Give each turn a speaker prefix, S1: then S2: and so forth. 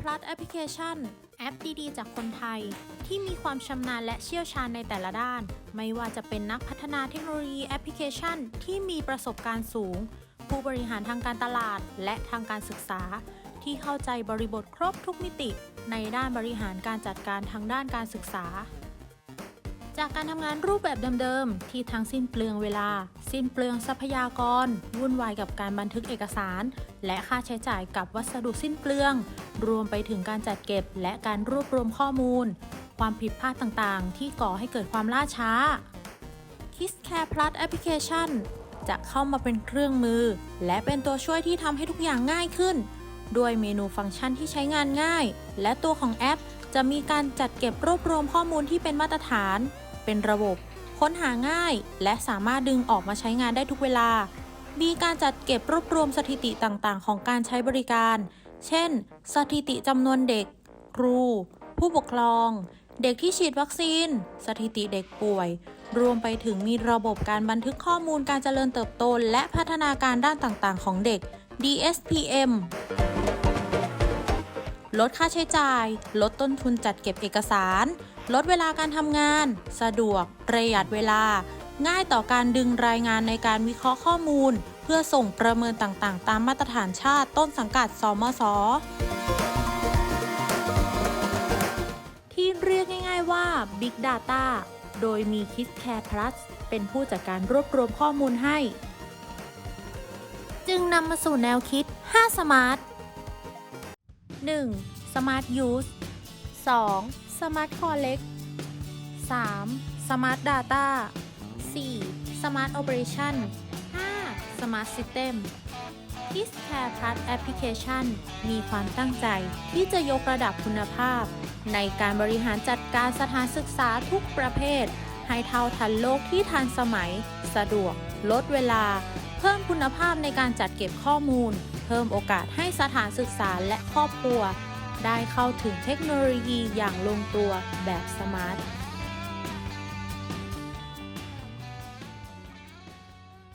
S1: Plus Application แอปดีๆ จากคนไทย ที่มีความชำนาญและเชี่ยวชาญในแต่ละด้าน ไม่ว่าจะเป็นนักพัฒนาเทคโนโลยีแอปพลิเคชัน ที่มีประสบการณ์สูง ผู้บริหารทางการตลาด และทางการศึกษา ที่เข้าใจบริบทครบทุกมิติ ในด้านบริหารการจัดการทางด้านการศึกษาจากการทำงานรูปแบบเดิมๆ ที่ทั้งสิ้นเปลืองเวลา สิ้นเปลืองทรัพยากร วุ่นวายกับการบันทึกเอกสาร และค่าใช้จ่ายกับวัสดุสิ้นเปลือง รวมไปถึงการจัดเก็บและการรวบรวมข้อมูล ความผิดพลาดต่างๆ ที่ก่อให้เกิดความล่าช้า KissCare Plus Application จะเข้ามาเป็นเครื่องมือ และเป็นตัวช่วยที่ทำให้ทุกอย่างง่ายขึ้น ด้วยเมนูฟังก์ชันที่ใช้งานง่าย และตัวของแอปจะมีการจัดเก็บรวบรวมข้อมูลที่เป็นมาตรฐาน เป็นระบบ ค้นหาง่าย และสามารถดึงออกมาใช้งานได้ทุกเวลา มีการจัดเก็บรวบรวมสถิติต่างๆ ของการใช้บริการ เช่น สถิติจำนวนเด็ก ครู ผู้ปกครอง เด็กที่ฉีดวัคซีน สถิติเด็กป่วย รวมไปถึงมีระบบการบันทึกข้อมูลการเจริญเติบโต และพัฒนาการด้านต่างๆ ของเด็ก DSPM ลดค่าใช้จ่าย ลดต้นทุนจัดเก็บเอกสาร ลดเวลาการทำงาน สะดวก ประหยัดเวลา ง่ายต่อการดึงรายงานในการวิเคราะห์ข้อมูล เพื่อส่งประเมินต่างๆ ตามมาตรฐานชาติต้นสังกัดสมสที่เรียกง่าย ๆว่า Big Data โดยมี KissCare Plus เป็นผู้จัดการรวบรวมข้อมูลให้ จึงนำมาสู่แนวคิด 5 Smart 1. Smart Use 2. Smart Collect 3. Smart Data 4. Smart Operation Smart System KissCare Plus Application มีความตั้งใจที่จะยกระดับคุณภาพ ในการบริหารจัดการสถานศึกษาทุกประเภท ให้เท่าทันโลกที่ทันสมัย สะดวก ลดเวลา เพิ่มคุณภาพในการจัดเก็บข้อมูล เพิ่มโอกาสให้สถานศึกษาและครอบครัว ได้เข้าถึงเทคโนโลยีอย่างลงตัวแบบสมาร์ท